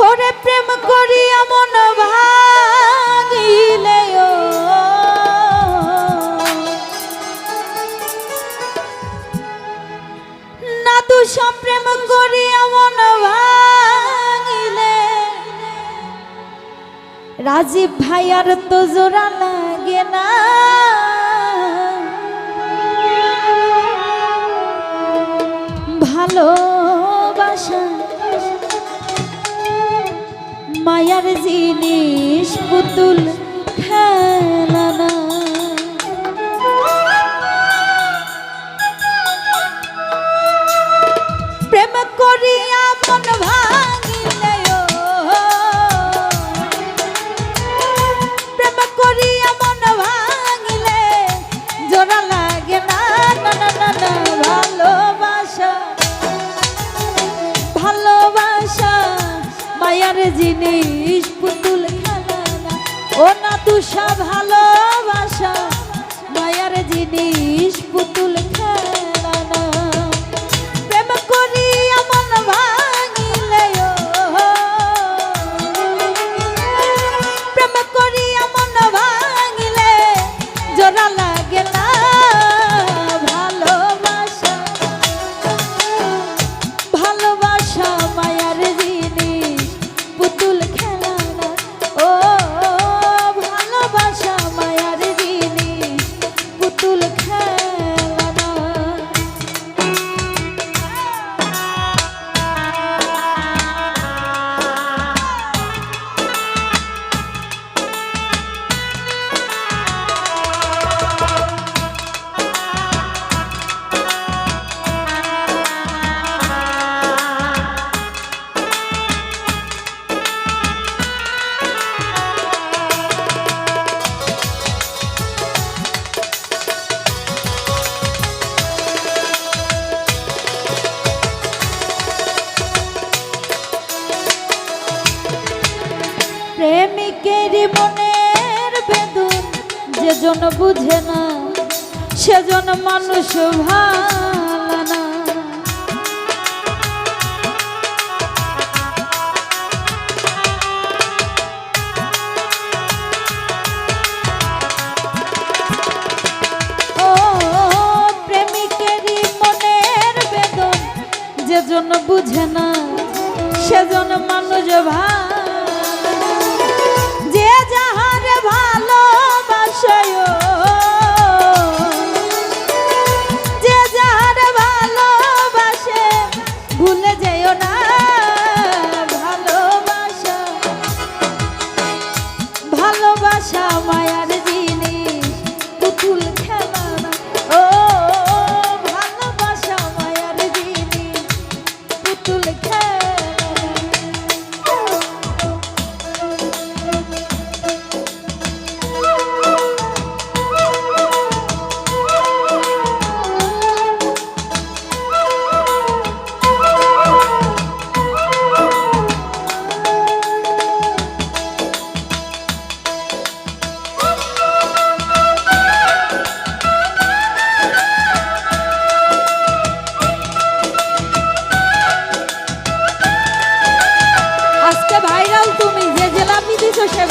করে প্রেম করিয়া মন ভাঙিলে না তু প্রেম করিয়া মন ভাঙিলে। রাজীব ভাইয়ার তো জোড়া লাগে না। প্রেমিকের মনের বেদন যেজন বুঝে না, সেজন মানুষ ভালো না। সেজন বুঝে না, সেজন মানুষ ভালো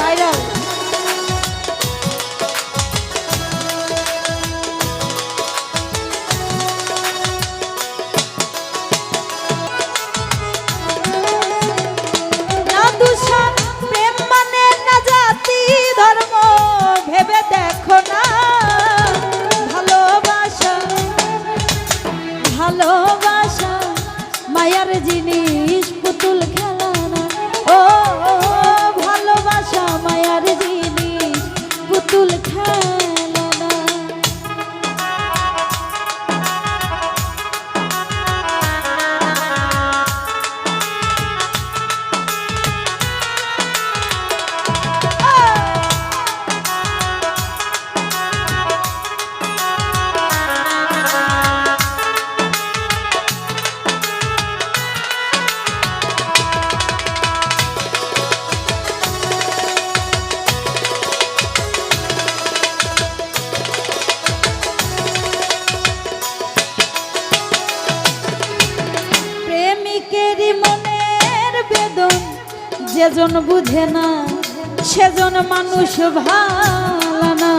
ভাইরাল। যেজন বুঝে না সেজন মানুষ ভালো না।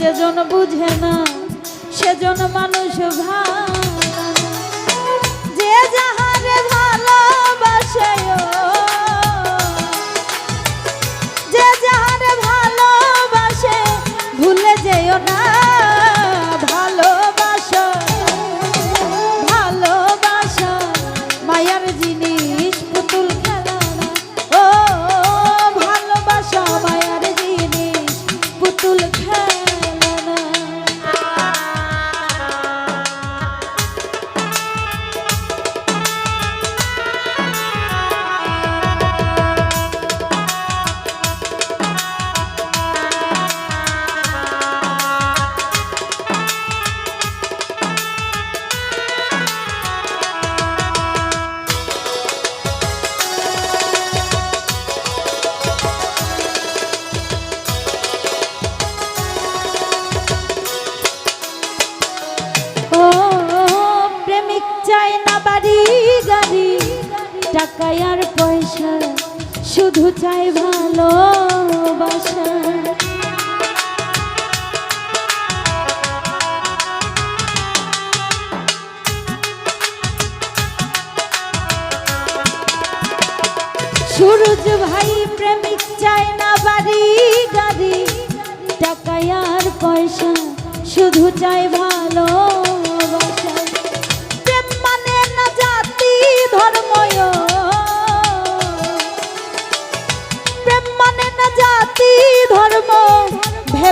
যেজন বুঝে না সেজন মানুষ ভালো না আর পয়সা, শুধু চাই ভালোবাসা। সুরজ ভাই প্রেমিক চায় না বাড়ি গাড়ি টাকায় আর পয়সা, শুধু চাই ভালো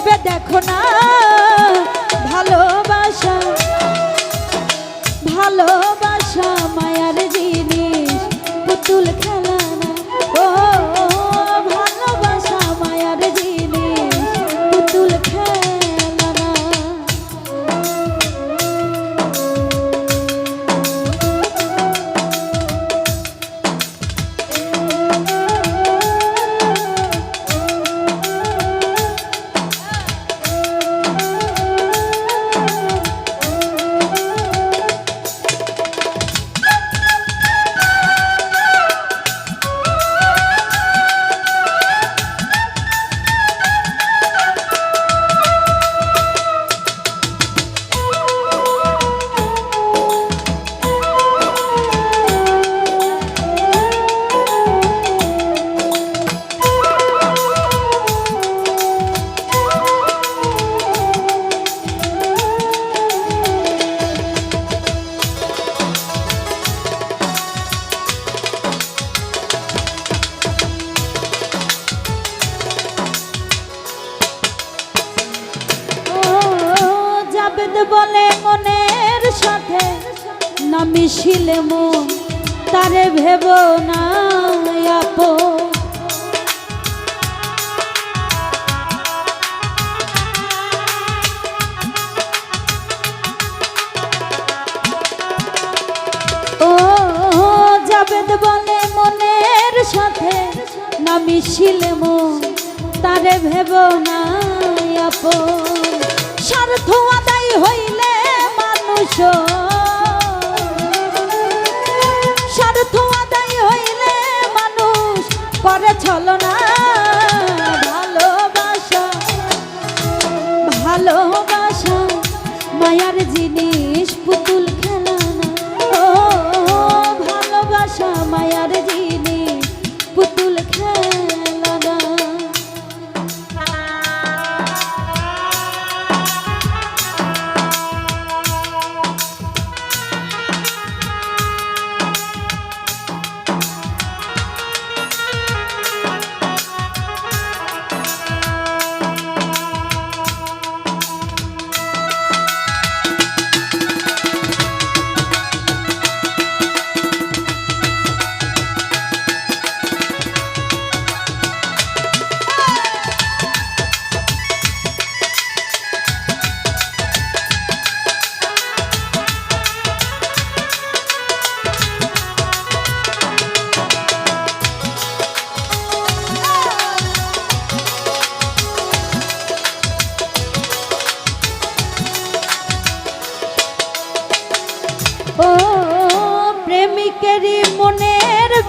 ভেবে দেখো না। মিশিলে মন, তারে ভেব না আপন বলে মনের সাথে না মিশিলে মন, তারে ভেব না আপন স্বার্থ আদায় হইলে মানুষ ছলনা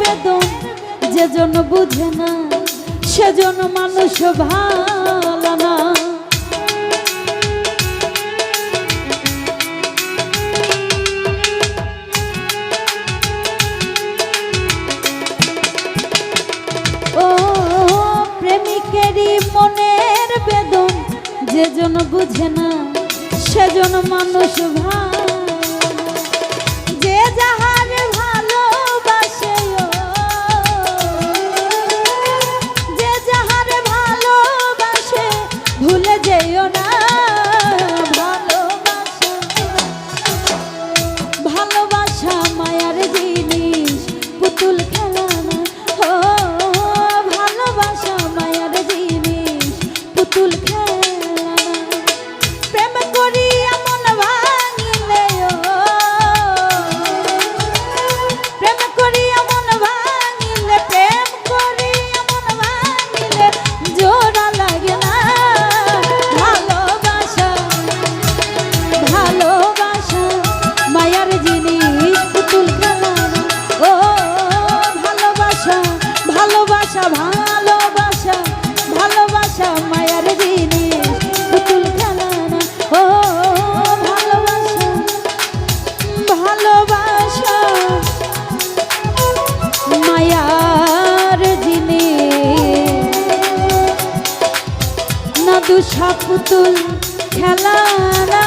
বেদন জন্য বুঝে না সেজন মানুষ ভালো না। মনের বেদন যেজন বুঝে না সেজন মানুষ ভালো ভুলে যেও না। সপুতুল খেলারা